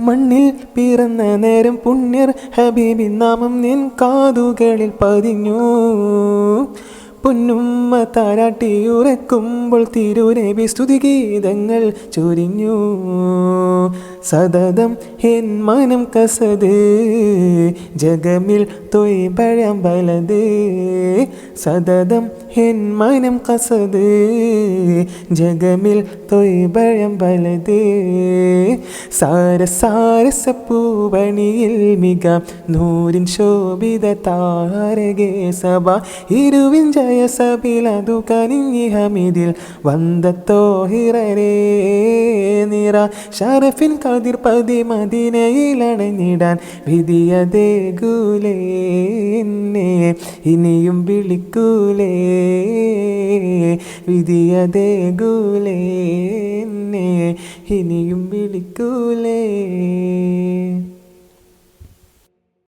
മണ്ണിൽ പിറന്ന നേരം പുണ്യർ ഹബീബിൻ നാമം നിൻ കാതുകളിൽ പതിഞ്ഞു. പൊന്നുമ്മ താരാട്ടിയുറക്കുമ്പോൾ തിരുനബി സ്തുതിഗീതങ്ങൾ ചൊരിഞ്ഞു. സതതം എൻ മനം കസത് ജഗമിൽ തൊയ്പഴം വലത് സതതം എൻ മനം കസത് ജഗമിൽ തൊയ്പഴം വലത് സാര സാരസ പൂവണിയിൽ മിക നൂരിൻ ശോഭിത താരകേ സഭ. ഇരുവിൻ ജയ സഭിലതു കനിഹമിതിൽ വന്ദത്തോ വന്തത്തോ ഹിറരേ നിറ. ഷറഫിൻ കതിർ പതി മദീനയിലണഞ്ഞിടാൻ വിധിയതേ ഗൂലേ എന്നെ. ഇനിയും വിളിക്കൂലേ? വിധിയതേ ഗൂലേ എന്നെ. ഇനിയും വിളിക്കൂലേ?